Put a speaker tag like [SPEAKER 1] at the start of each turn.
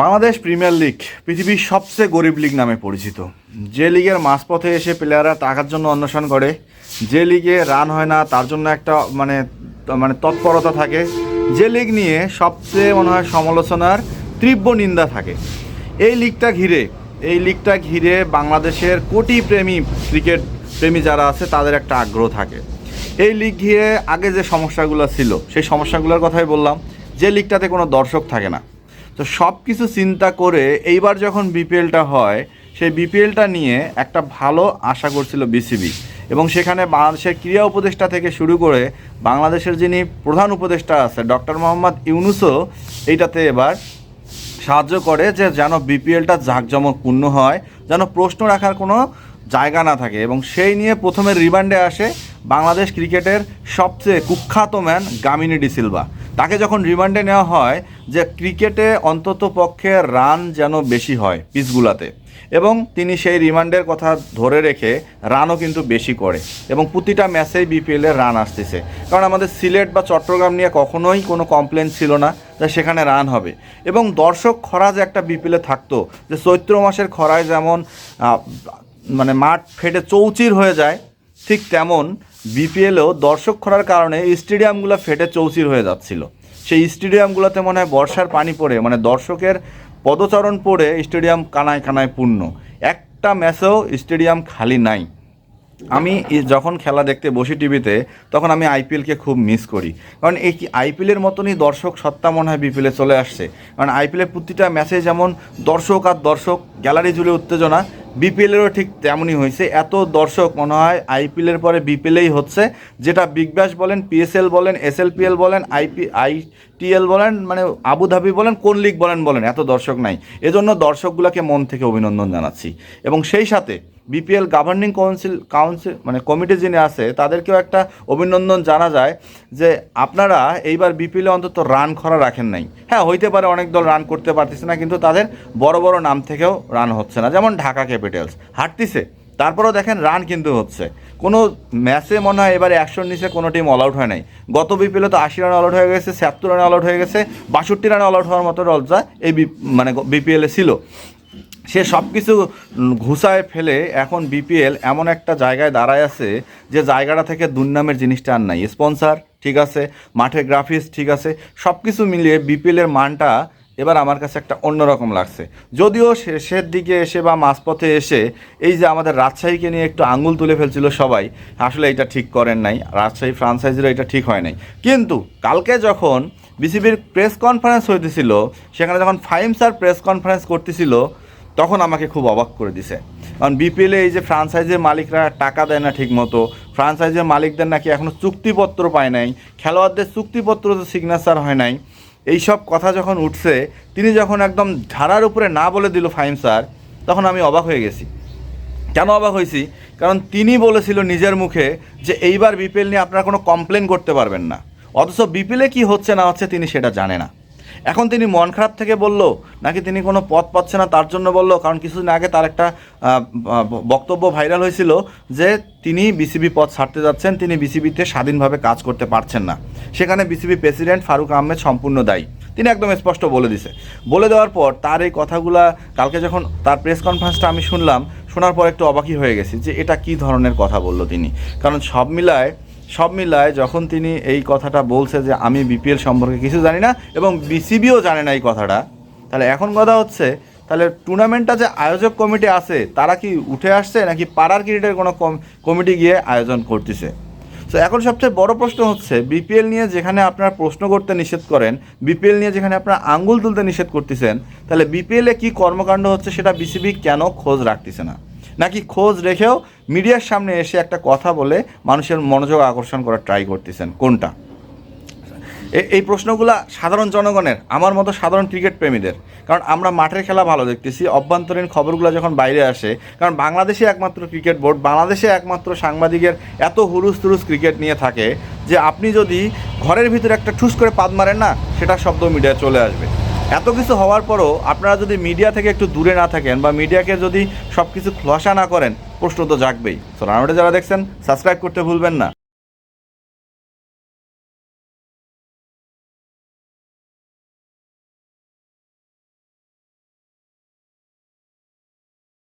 [SPEAKER 1] Bangladesh premier league পৃথিবীর সবচেয়ে গরিব লিগ নামে পরিচিত। যে লিগের মাঝপথে এসে প্লেয়াররা টাকার জন্য অন্বেষণ করে, যে লিগে রান হয় না, তার জন্য একটা মানে মানে তৎপরতা থাকে। যে লিগ নিয়ে সবচেয়ে মনে হয় সমালোচনার তীব্র নিন্দা থাকে। এই লিগটা ঘিরে, এই লিগটা ঘিরে বাংলাদেশের কোটি প্রেমী ক্রিকেট প্রেমী যারা আছে, তাদের একটা আগ্রহ থাকে। এই লিগ ঘিরে আগে যে সমস্যাগুলো ছিল, সেই সমস্যাগুলোর কথাই বললাম। যে লিগটাতে কোনো দর্শক থাকে না। তো সব কিছু চিন্তা করে এইবার যখন বিপিএলটা হয়, সেই বিপিএলটা নিয়ে একটা ভালো আশা করছিল বিসিবি। এবং সেখানে বাংলাদেশের ক্রীড়া উপদেষ্টা থেকে শুরু করে বাংলাদেশের যিনি প্রধান উপদেষ্টা আছে, ডক্টর মোহাম্মদ ইউনুসও এইটাতে এবার সাহায্য করে যে যেন বিপিএলটা জাঁকজমকপূর্ণ হয়, যেন প্রশ্ন রাখার কোনো জায়গা না থাকে। এবং সেই নিয়ে প্রথমে রিমান্ডে আসে বাংলাদেশ ক্রিকেটের সবচেয়ে কুখ্যাত ম্যান গামিনী ডিসিলভা তাকে যখন রিমান্ডে নেওয়া হয় যে ক্রিকেটে অন্তত পক্ষে রান যেন বেশি হয় পিচগুলাতে। এবং তিনি সেই রিমান্ডের কথা ধরে রেখে রানও কিন্তু বেশি করে। এবং প্রতিটা ম্যাচেই বিপিএলের রান আসতেছে। কারণ আমাদের সিলেট বা চট্টগ্রাম নিয়ে কখনোই কোনো কমপ্লেন ছিল না যে সেখানে রান হবে। এবং দর্শক খরা যে একটা বিপিএলে থাকতো যে চৈত্র মাসের খরায় যেমন মানে মাঠ ফেটে চৌচির হয়ে যায় ঠিক তেমন বিপিএলেও দর্শক খরার কারণে স্টেডিয়ামগুলো ফেটে চৌচির হয়ে যাচ্ছিল। সেই স্টেডিয়ামগুলোতে মনে হয় বর্ষার পানি পড়ে মানে দর্শকের পদচরণ পড়ে স্টেডিয়াম কানায় কানায় পূর্ণ। একটা ম্যাচেও স্টেডিয়াম খালি নাই। আমি যখন খেলা দেখতে বসি টিভিতে, তখন আমি আইপিএলকে খুব মিস করি। কারণ এই আইপিএলের মতনই দর্শক সত্তা মনে হয় বিপিএলে চলে আসছে। কারণ আইপিএলের প্রতিটা ম্যাচে যেমন দর্শক আর দর্শক, গ্যালারি জুড়ে উত্তেজনা বিপিএলেরও ঠিক তেমনই হয়েছে। এত দর্শক মনে হয় আইপিএলের পরে বিপিএলেই হচ্ছে। যেটা বিগ ব্যাশ বলেন, পিএসএল বলেন, এসএলপিএল বলেন, আইপি, আইটিএল বলেন মানে আবুধাবি বলেন, কোন লিগ বলেন বলেন, এত দর্শক নাই। এজন্য দর্শকগুলোকে মন থেকে অভিনন্দন জানাচ্ছি। এবং সেই সাথে বিপিএল গভর্নিং কাউন্সিল কাউন্সিল মানে কমিটি যিনি আছে, তাদেরকেও একটা অভিনন্দন জানা যায় যে আপনারা এইবার বিপিএলে অন্তত রান খরা রাখেন নাই। হ্যাঁ হইতে পারে অনেক দল রান করতে পারতেছে না, কিন্তু তাদের বড় বড় নাম থেকেও রান হচ্ছে না। যেমন ঢাকা ক্যাপিটালস হারতিছে তারপরেও দেখেন রান কিন্তু হচ্ছে। কোনো ম্যাচে মনে হয় এবারে একশোর নিচে কোনো টিম অল আউট হয় নাই। গত বিপিএলে তো আশি রান অল আউট হয়ে গেছে, ছিয়াত্তর রানে অল আউট হয়ে গেছে, বাষট্টি রানে অল আউট হওয়ার মতো রলজা এই মানে বিপিএলে ছিল। সে সব কিছু ঘুষায় ফেলে এখন বিপিএল এমন একটা জায়গায় দাঁড়ায় আছে যে জায়গাটা থেকে দুর্নামের জিনিসটা আর নাই। স্পন্সার ঠিক আছে। মাঠে গ্রাফিক্স ঠিক আছে। সব কিছু মিলিয়ে বিপিএলের মানটা এবার আমার কাছে একটা অন্যরকম লাগছে। যদিও শেষের দিকে এসে বা মাঝপথে এসে এই যে আমাদের রাজশাহীকে নিয়ে একটু আঙুল তুলে ফেলছিল সবাই, আসলে এটা ঠিক করেন নাই। রাজশাহী ফ্রাঞ্চাইজিরও এটা ঠিক হয় নাই। কিন্তু কালকে যখন বিসিবির প্রেস কনফারেন্স হইতেছিল, সেখানে যখন ফাইম স্যার প্রেস কনফারেন্স করতেছিল, তখন আমাকে খুব অবাক করে দিছে। কারণ বিপিএলে এই যে ফ্রাঞ্চাইজের মালিকরা টাকা দেয় না ঠিক মতো ফ্রাঞ্চাইজের মালিকদের নাকি এখনও চুক্তিপত্র পায় নাই, খেলোয়াড়দের চুক্তিপত্র তো সিগনেচার হয় নাই। এই সব কথা যখন উঠছে, তিনি যখন একদম ধারার উপরে না বলে দিল ফাইম স্যার, তখন আমি অবাক হয়ে গেছি। কেন অবাক হয়েছি? কারণ তিনি বলেছিল নিজের মুখে যে এইবার বিপিএল নিয়ে আপনারা কোনো কমপ্লেন করতে পারবেন না। অথচ বিপিএলে কি হচ্ছে না হচ্ছে তিনি সেটা জানে না। এখন তিনি মন খারাপ থেকে বলল, নাকি তিনি কোনো পথ পাচ্ছে না তার জন্য বলল? কারণ কিছুদিন আগে তার একটা বক্তব্য ভাইরাল হয়েছিল যে তিনি বিসিবি পদ ছাড়তে যাচ্ছেন, তিনি বিসিবিতে স্বাধীনভাবে কাজ করতে পারছেন না। সেখানে বিসিবি প্রেসিডেন্ট ফারুক আহমেদ সম্পূর্ণ দায়ী। তিনি একদম স্পষ্ট বলে দিছে। বলে দেওয়ার পর তার এই কথাগুলা কালকে যখন তার প্রেস কনফারেন্সটা আমি শুনলাম, শোনার পর একটু অবাকই হয়ে গেছি যে এটা কি ধরনের কথা বলল তিনি। কারণ সব মিলায় সব মিলায় যখন তিনি এই কথাটা বলছে যে আমি বিপিএল সম্পর্কে কিছু জানি না এবং বিসিবিও জানে না এই কথাটা, তাহলে এখন কথা হচ্ছে, তাহলে টুর্নামেন্টটা যে আয়োজক কমিটি আছে, তারা কি উঠে আসছে নাকি পাড়ার ক্রিকেটের কোনো কমিটি গিয়ে আয়োজন করতেছে? তো এখন সবচেয়ে বড় প্রশ্ন হচ্ছে, বিপিএল নিয়ে যেখানে আপনারা প্রশ্ন করতে নিষেধ করেন, বিপিএল নিয়ে যেখানে আপনারা আঙ্গুল তুলতে নিষেধ করতেছেন, তাহলে বিপিএলে কি কর্মকাণ্ড হচ্ছে সেটা বিসিবি কেন খোঁজ রাখতেছে না? নাকি খোঁজ রেখেও মিডিয়ার সামনে এসে একটা কথা বলে মানুষের মনোযোগ আকর্ষণ করার ট্রাই করতেছেন? কোনটা? এই প্রশ্নগুলো সাধারণ জনগণের, আমার মতো সাধারণ ক্রিকেট প্রেমীদের। কারণ আমরা মাঠের খেলা ভালো দেখতেছি, অভ্যন্তরীণ খবরগুলো যখন বাইরে আসে, কারণ বাংলাদেশে একমাত্র ক্রিকেট বোর্ড, বাংলাদেশে একমাত্র সাংবাদিকের এত হুরুস তুরুস ক্রিকেট নিয়ে থাকে যে আপনি যদি ঘরের ভিতরে একটা ঠুস করে পাদ মারেন না, সেটা শব্দ মিডিয়ায় চলে আসবে। এত কিছু হওয়ার পরও আপনারা যদি মিডিয়া থেকে একটু দূরে না থাকেন বা মিডিয়াকে যদি সব কিছু খোলাসা না করেন, প্রশ্ন তো জাগবেই। সো রানোডে যারা দেখছেন সাবস্ক্রাইব করতে ভুলবেন না।